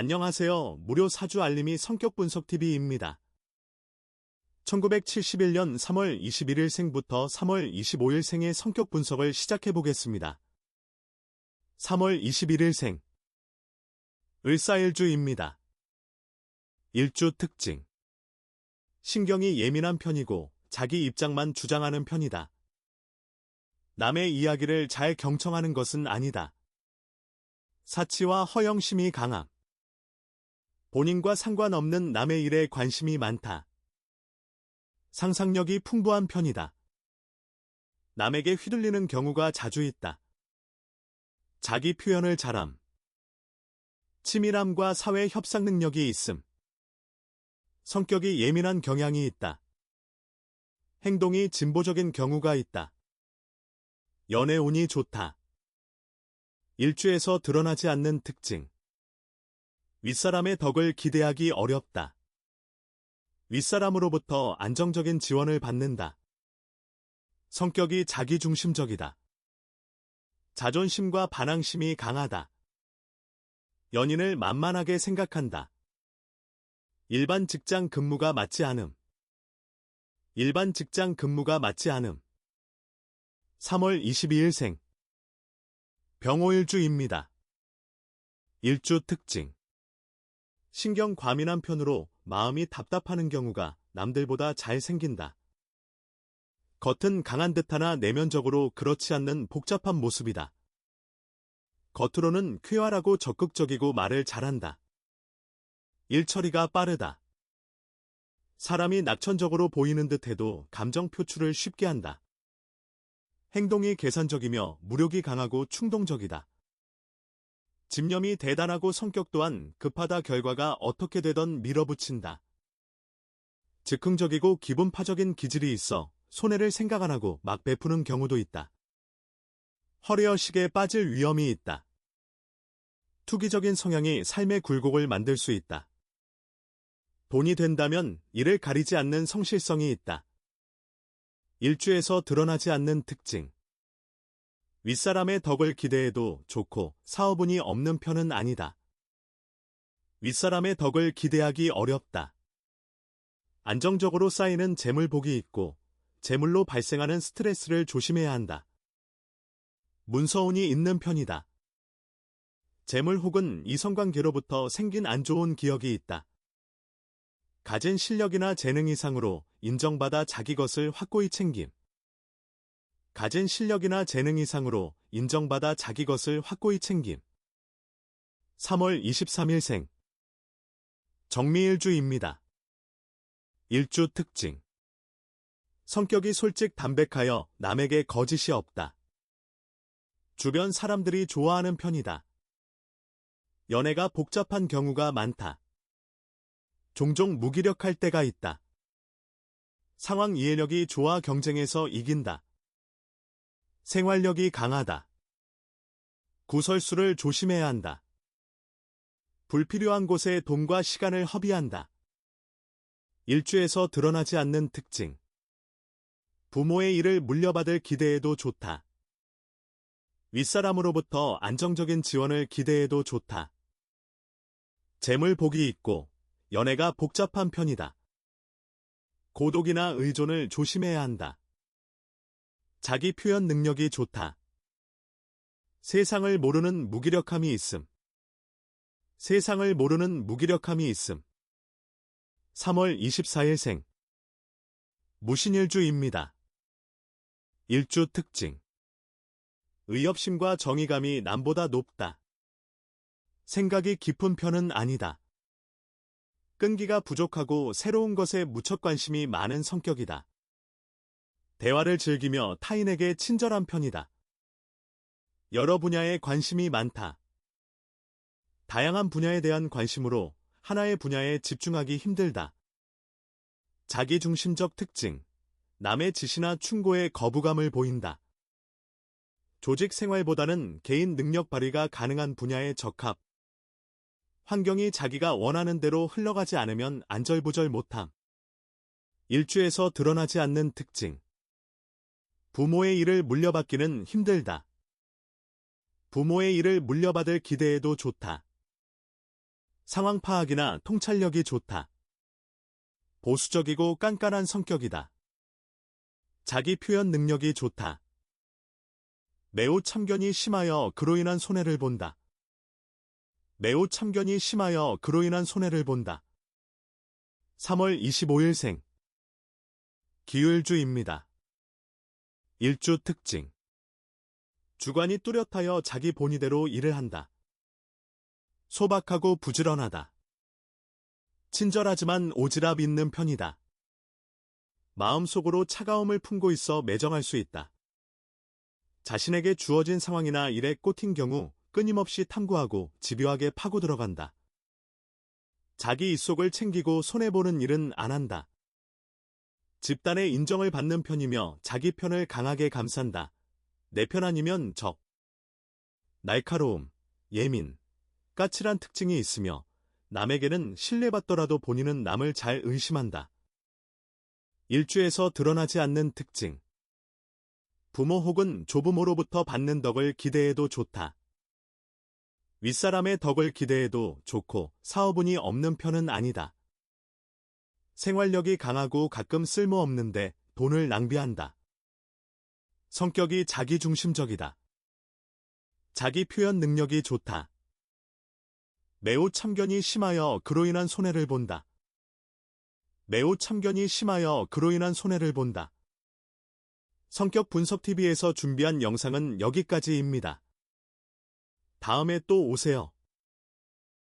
안녕하세요. 무료 사주 알림이 성격 분석 TV입니다. 1971년 3월 21일 생부터 3월 25일 생의 성격 분석을 시작해 보겠습니다. 3월 21일 생 을사일주입니다. 일주 특징 신경이 예민한 편이고 자기 입장만 주장하는 편이다. 남의 이야기를 잘 경청하는 것은 아니다. 사치와 허영심이 강함. 본인과 상관없는 남의 일에 관심이 많다. 상상력이 풍부한 편이다. 남에게 휘둘리는 경우가 자주 있다. 자기 표현을 잘함. 치밀함과 사회 협상 능력이 있음. 성격이 예민한 경향이 있다. 행동이 진보적인 경우가 있다. 연애 운이 좋다. 일주에서 드러나지 않는 특징. 윗사람의 덕을 기대하기 어렵다. 윗사람으로부터 안정적인 지원을 받는다. 성격이 자기중심적이다. 자존심과 반항심이 강하다. 연인을 만만하게 생각한다. 일반 직장 근무가 맞지 않음. 일반 직장 근무가 맞지 않음. 3월 22일생. 병호일주입니다. 일주 특징. 신경 과민한 편으로 마음이 답답하는 경우가 남들보다 잘 생긴다. 겉은 강한 듯하나 내면적으로 그렇지 않는 복잡한 모습이다. 겉으로는 쾌활하고 적극적이고 말을 잘한다. 일처리가 빠르다. 사람이 낙천적으로 보이는 듯해도 감정 표출을 쉽게 한다. 행동이 계산적이며 무력이 강하고 충동적이다. 집념이 대단하고 성격 또한 급하다 결과가 어떻게 되던 밀어붙인다. 즉흥적이고 기분파적인 기질이 있어 손해를 생각 안 하고 막 베푸는 경우도 있다. 허례허식에 빠질 위험이 있다. 투기적인 성향이 삶의 굴곡을 만들 수 있다. 돈이 된다면 이를 가리지 않는 성실성이 있다. 일주에서 드러나지 않는 특징. 윗사람의 덕을 기대해도 좋고 사업운이 없는 편은 아니다. 윗사람의 덕을 기대하기 어렵다. 안정적으로 쌓이는 재물복이 있고 재물로 발생하는 스트레스를 조심해야 한다. 문서운이 있는 편이다. 재물 혹은 이성관계로부터 생긴 안 좋은 기억이 있다. 가진 실력이나 재능 이상으로 인정받아 자기 것을 확고히 챙김. 가진 실력이나 재능 이상으로 인정받아 자기 것을 확고히 챙김. 3월 23일생 정미일주입니다. 일주 특징 성격이 솔직 담백하여 남에게 거짓이 없다. 주변 사람들이 좋아하는 편이다. 연애가 복잡한 경우가 많다. 종종 무기력할 때가 있다. 상황 이해력이 좋아 경쟁에서 이긴다. 생활력이 강하다. 구설수를 조심해야 한다. 불필요한 곳에 돈과 시간을 허비한다. 일주에서 드러나지 않는 특징. 부모의 일을 물려받을 기대해도 좋다. 윗사람으로부터 안정적인 지원을 기대해도 좋다. 재물 복이 있고 연애가 복잡한 편이다. 고독이나 의존을 조심해야 한다. 자기 표현 능력이 좋다. 세상을 모르는 무기력함이 있음. 세상을 모르는 무기력함이 있음. 3월 24일 생. 무신일주입니다. 일주 특징. 의협심과 정의감이 남보다 높다. 생각이 깊은 편은 아니다. 끈기가 부족하고 새로운 것에 무척 관심이 많은 성격이다. 대화를 즐기며 타인에게 친절한 편이다. 여러 분야에 관심이 많다. 다양한 분야에 대한 관심으로 하나의 분야에 집중하기 힘들다. 자기중심적 특징. 남의 지시나 충고에 거부감을 보인다. 조직 생활보다는 개인 능력 발휘가 가능한 분야에 적합. 환경이 자기가 원하는 대로 흘러가지 않으면 안절부절 못함. 일주에서 드러나지 않는 특징. 부모의 일을 물려받기는 힘들다. 부모의 일을 물려받을 기대에도 좋다. 상황 파악이나 통찰력이 좋다. 보수적이고 깐깐한 성격이다. 자기 표현 능력이 좋다. 매우 참견이 심하여 그로 인한 손해를 본다. 매우 참견이 심하여 그로 인한 손해를 본다. 3월 25일생 기율주입니다. 일주 특징 주관이 뚜렷하여 자기 본의대로 일을 한다. 소박하고 부지런하다. 친절하지만 오지랖 있는 편이다. 마음속으로 차가움을 품고 있어 매정할 수 있다. 자신에게 주어진 상황이나 일에 꽂힌 경우 끊임없이 탐구하고 집요하게 파고 들어간다. 자기 입속을 챙기고 손해보는 일은 안 한다. 집단의 인정을 받는 편이며 자기 편을 강하게 감싼다. 내 편 아니면 적. 날카로움, 예민, 까칠한 특징이 있으며 남에게는 신뢰받더라도 본인은 남을 잘 의심한다. 일주에서 드러나지 않는 특징. 부모 혹은 조부모로부터 받는 덕을 기대해도 좋다. 윗사람의 덕을 기대해도 좋고 사업운이 없는 편은 아니다. 생활력이 강하고 가끔 쓸모없는데 돈을 낭비한다. 성격이 자기중심적이다. 자기 표현 능력이 좋다. 매우 참견이 심하여 그로 인한 손해를 본다. 매우 참견이 심하여 그로 인한 손해를 본다. 성격 분석TV에서 준비한 영상은 여기까지입니다. 다음에 또 오세요.